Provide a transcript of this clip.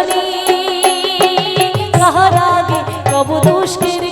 জনী কাহার আগে কব দুষ্কৃতি